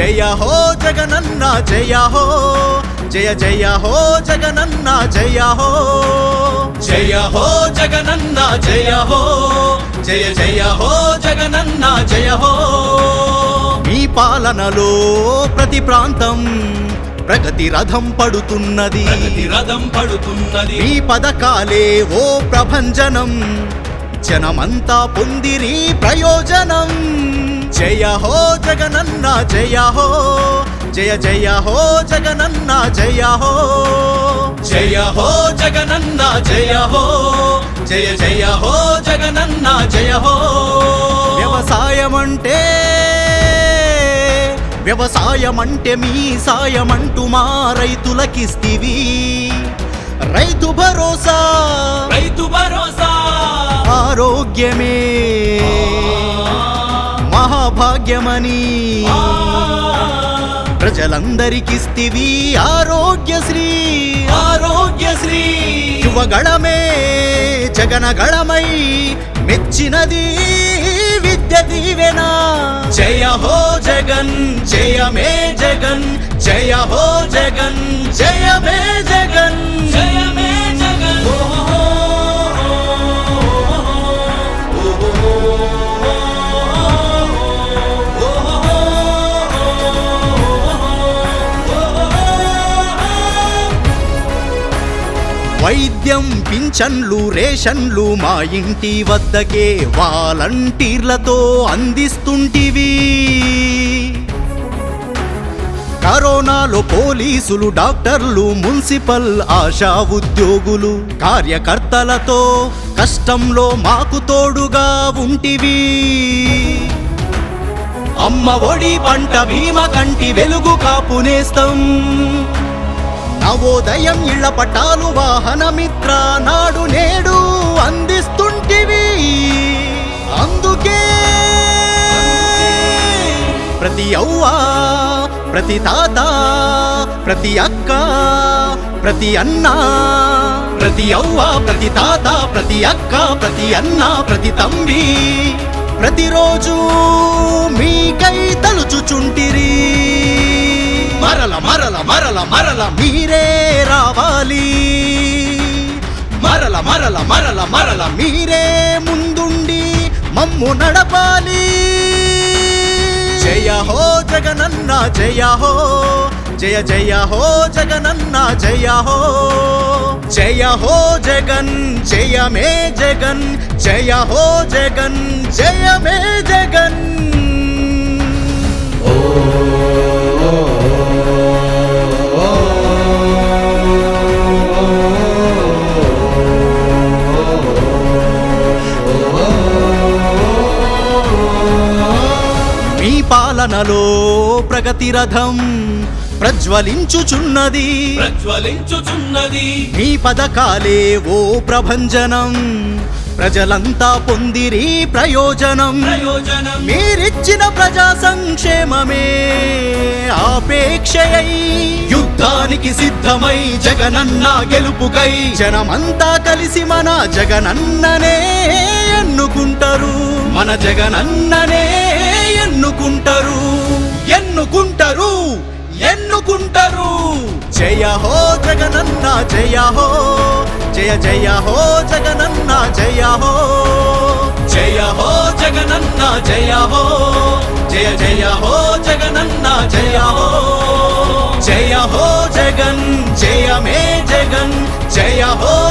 జయ హో జగనన్న జయ హో. జయ జయ హో జగనన్న జయ హో. జయ హో జగనన్న జయ హో. జయ జయ హో జగనన్న జయ హో. మీ పాలనలో ప్రతి ప్రాంతం ప్రగతి రథం పడుతున్నది. రథం పడుతున్నది. మీ పథకాలే ఓ ప్రభంజనం. జనమంతా పొందిరి ప్రయోజనం. జయ హో జగనన్న జయ హో. జయ జయ హో జగనన్న జయ హో. జయ హో జగనన్న జయ హో. జయ జయ హో జగనన్న జయ హో. వ్యవసాయం అంటే వ్యవసాయం అంటే మీ సాయమంటూ మా రైతులకిస్తివి రైతు భరోసా. రైతు భరోసా. ఆరోగ్యమే. మహాభాగ్యమని ప్రజలందరికిస్తివి ఆరోగ్యశ్రీ. ఆరోగ్యశ్రీ. యువగళమే జగనగళమై మెచ్చినది విద్య దీవెన. జయ హో జగన్ జయమే జగన్ జయ హో జగన్ జయమే జగన్. జయమే జగన్. వైద్యం పింఛన్లు రేషన్లు మా ఇంటి వద్దకే వాలంటీర్లతో అందిస్తుంటివి. కరోనాలో పోలీసులు డాక్టర్లు మున్సిపల్ ఆశా ఉద్యోగులు కార్యకర్తలతో కష్టంలో మాకు తోడుగా ఉంటివి. అమ్మ ఒడి పంట భీమ కంటి వెలుగు కాపునేస్తాం. నవోదయం ఇళ్ళ పట్టాలు వాహనమిత్ర నాడు నేడు అందిస్తుంటివి. అందుకే ప్రతి అవ్వా ప్రతి తాత ప్రతి అక్క ప్రతి అన్న ప్రతి అవ్వ ప్రతి తాత ప్రతి అక్క ప్రతి అన్న ప్రతి తంబి ప్రతిరోజు మరల మరల మరల మీరే రావాలి. మరల మరల మరల మరల మీరే ముందుండి మమ్ము నడపాలి. జయ హో జగనన్న జయ హో జయ జయ హో జగనన్న జయ హో. జయ హో జగన్ జయమే జగన్ జయ హో జగన్ జయమే జగన్. ఓ పాలనలో ప్రగతి రథం ప్రజ్వలించుచున్నది. ప్రజ్వలించుచున్నది. మీ పథకాలే ఓ ప్రభంజనం. ప్రజలంతా పొందిరి ప్రయోజనం. ప్రయోజనం. మీరిచ్చిన ప్రజా సంక్షేమమే ఆపేక్షయై. యుద్ధానికి సిద్ధమై జగనన్న గెలుపుకై. జనమంతా కలిసి మన జగనన్ననే ఎన్నుకుంటారు. మన జగనన్ననే ఎన్నుకుంటారు? ఎన్నుకుంటారు? ఎన్నుకుంటారు? జయ హో జగనన్న జయ హో. జయ జయ హో జగనన్న జయ హో. జయ హో జగనన్న జయ హో. జయ జయ హో జగనన్న జయ హో. జయ హో జగన్ జయమే జగన్. జయ హో